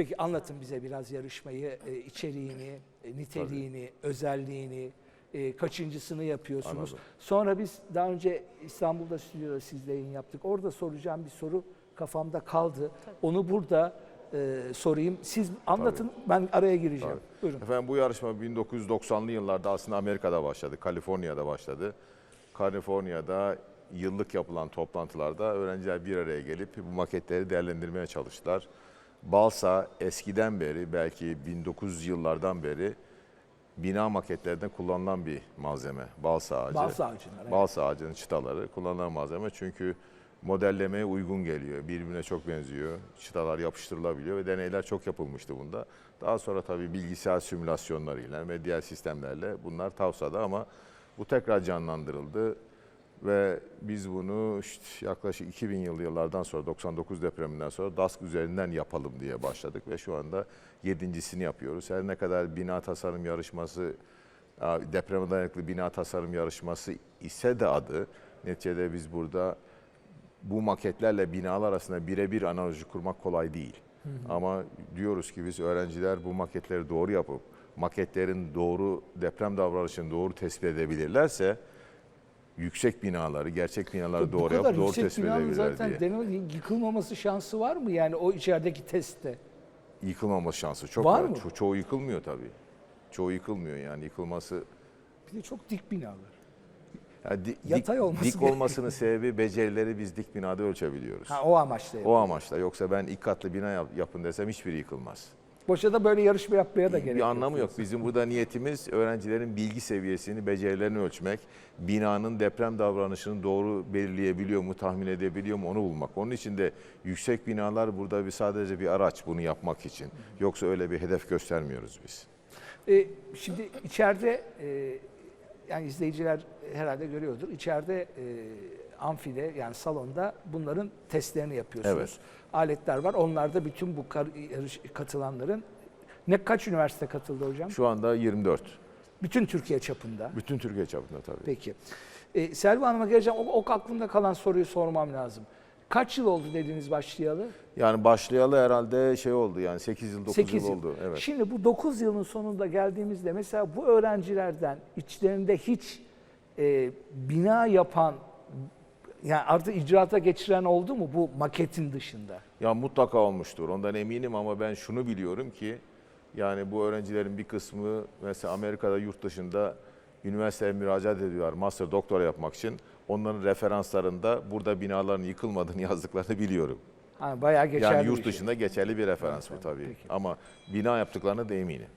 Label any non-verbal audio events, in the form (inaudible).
Peki anlatın bize biraz yarışmayı, e, içeriğini, e, niteliğini, özelliğini, e, kaçıncısını yapıyorsunuz. Anladım. Sonra biz daha önce İstanbul'da stüdyoda sizle yayın yaptık. Orada soracağım bir soru kafamda kaldı. Onu burada e, sorayım. Siz anlatın, ben araya gireceğim. Tabii. Buyurun. Efendim bu yarışma 1990'lı yıllarda aslında Amerika'da başladı, Kaliforniya'da başladı. Kaliforniya'da yıllık yapılan toplantılarda öğrenciler bir araya gelip bu maketleri değerlendirmeye çalıştılar. Balsa eskiden beri belki 1900 yıllardan beri bina maketlerinde kullanılan bir malzeme. Balsa ağacı. Balsa ağacının, evet. Balsa ağacının çıtaları kullanılan malzeme çünkü modellemeye uygun geliyor. Birbirine çok benziyor. Çıtalar yapıştırılabiliyor ve deneyler çok yapılmıştı bunda. Daha sonra tabii bilgisayar simülasyonlarıyla ve diğer sistemlerle bunlar tavsada ama bu tekrar canlandırıldı ve biz bunu işte yaklaşık 2000 yıl yıllardan sonra 99 depreminden sonra DASK üzerinden yapalım diye başladık ve şu anda yedincisini yapıyoruz. Her ne kadar bina tasarım yarışması depreme dayanıklı bina tasarım yarışması ise de adı neticede biz burada bu maketlerle binalar arasında birebir analoji kurmak kolay değil. Ama diyoruz ki biz öğrenciler bu maketleri doğru yapıp maketlerin doğru deprem davranışını doğru tespit edebilirlerse yüksek binaları, gerçek binaları doğru yapıp doğru tespit edebilirler zaten diye. deneme yıkılmaması şansı var mı yani o içerideki testte? Yıkılmama şansı çok Var var. mı? Ço- çoğu yıkılmıyor tabii. Çoğu yıkılmıyor yani yıkılması Bir de çok dik binalar. yani di- Yatay dik, olması dik olmasının sebebi becerileri biz dik binada ölçebiliyoruz. Ha o amaçla. O amaçla. Yoksa ben ilk katlı bina yap- yapın desem hiçbiri yıkılmaz. Boşa da böyle yarışma yapmaya da gerek bir anlamı yok. Bizim burada niyetimiz öğrencilerin bilgi seviyesini, becerilerini ölçmek. Binanın deprem davranışını doğru belirleyebiliyor mu, tahmin edebiliyor mu onu bulmak. Onun için de yüksek binalar burada bir sadece bir araç bunu yapmak için. Yoksa öyle bir hedef göstermiyoruz biz. E, şimdi içeride e, yani izleyiciler herhalde görüyordur. İçeride e, amfide yani salonda bunların testlerini yapıyorsunuz. Evet. Aletler var. Onlarda bütün bu katılanların ne kaç üniversite katıldı hocam? Şu anda 24. Bütün Türkiye çapında. Bütün Türkiye çapında tabii. Peki. E, Selvi Hanım'a geleceğim. O, o aklımda kalan soruyu sormam lazım. Kaç yıl oldu dediniz başlayalı? Yani başlayalı herhalde şey oldu yani 8 yıl 9 8 yıl oldu. Evet. Şimdi bu 9 yılın sonunda geldiğimizde mesela bu öğrencilerden içlerinde hiç e, bina yapan yani artık icraata geçiren oldu mu bu maketin dışında? Ya mutlaka olmuştur. Ondan eminim ama ben şunu biliyorum ki yani bu öğrencilerin bir kısmı mesela Amerika'da yurt dışında üniversiteye müracaat ediyorlar master doktora yapmak için. Onların referanslarında burada binaların yıkılmadığını (laughs) yazdıklarını biliyorum. Ha, bayağı geçerli yani yurt şey. dışında geçerli bir referans bu Evet, tabii. peki. Ama bina yaptıklarına da eminim.